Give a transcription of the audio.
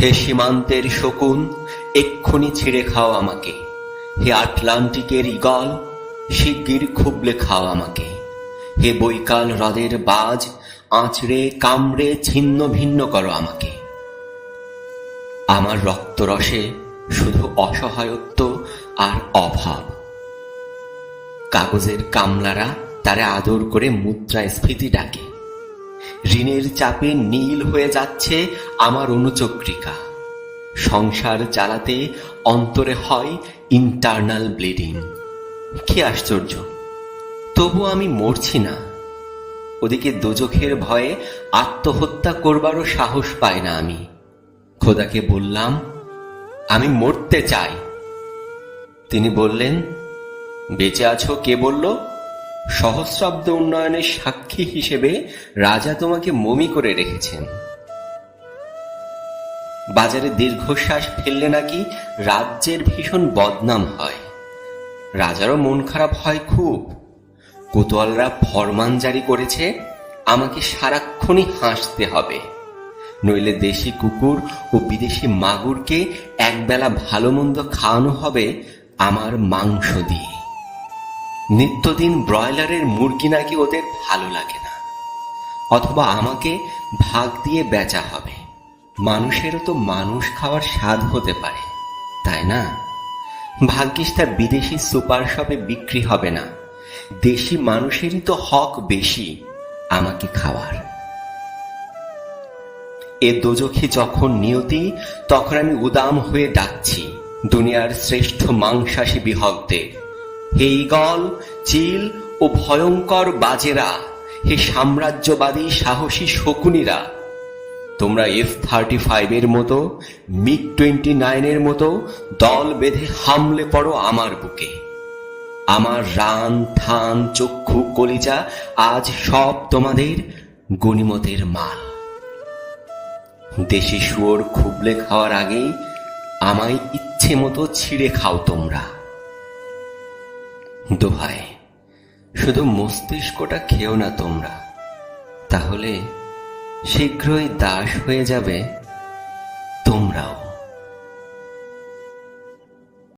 হে সীমান্তের শকুন, এক্ষুনি ছিঁড়ে খাও আমাকে। হে আটলান্টিকের ইগল, শিগগির খুবলে খাও আমাকে। হে বৈকাল হ্রদের বাজ, আঁচড়ে কামড়ে ছিন্ন ভিন্ন করো আমাকে। আমার রক্তরসে শুধু অসহায়ত্ব আর অভাব। কাগজের কামলারা তারা আদর করে মুদ্রাস্ফীতি ডাকে। ঋণের চাপে নীল হয়ে যাচ্ছে আমার অনুচক্রিকা। সংসার চালাতে অন্তরে হয় ইন্টারনাল ব্লিডিং কি আশ্চর্য। তবু আমি মরছি না। ওদিকে দোজখের ভয়ে আত্মহত্যা করবারও সাহস পাই না আমি। খোদাকে বললাম, আমি মরতে চাই। তিনি বললেন, বেঁচে আছো? কে বলল সহস্রাব্দ উন্নয়নের সাক্ষী হিসেবে রাজা তোমাকে মমি করে রেখেছেন। বাজারে দীর্ঘশ্বাস ফেললে নাকি রাজ্যের ভীষণ বদনাম হয়। রাজারও মন খারাপ হয় খুব। কোতোয়ালরা ফরমান জারি করেছে, আমাকে সারাক্ষণই হাসতে হবে। নইলে দেশি কুকুর ও বিদেশি মাগুরকে একবেলা ভালো মন্দ খাওয়ানো হবে আমার মাংস দিয়ে। নিত্যদিন ব্রয়লারের মুরগি নাকি ওদের ভালো লাগে না। অথবা আমাকে ভাগ দিয়ে বেচা হবে। মানুষেরও তো মানুষ খাওয়ার স্বাদ হতে পারে, তাই না? ভাগ্যিস তা বিদেশি সুপার শপে বিক্রি হবে না। দেশি মানুষেরই তো হক বেশি আমাকে খাওয়ার। এ দোজখী যখন নিয়তি, তখন আমি উদাম হয়ে ডাকছি, দুনিয়ার শ্রেষ্ঠ মাংসাশী বিহকদের। হে ইগল চিল ও ভয়ঙ্কর বাজেরা, হে সাম্রাজ্যবাদী সাহসী শকুনিরা, তোমরা এফ থার্টি ফাইভের মতো মিগ টোয়েন্টি নাইনের মতো দল বেঁধে হামলে পড়ো আমার বুকে। আমার রান, থান, চক্ষু, কলিজা আজ সব তোমাদের গণিমতের মাল। দেশি শুয়োর খুবলে খাওয়ার আগেই আমায় ইচ্ছে মতো ছিঁড়ে খাও তোমরা। দোহাই শুধু মস্তিষ্কটা খেও না তোমরা। তাহলে শীঘ্রই দাস হয়ে যাবে তোমরাও।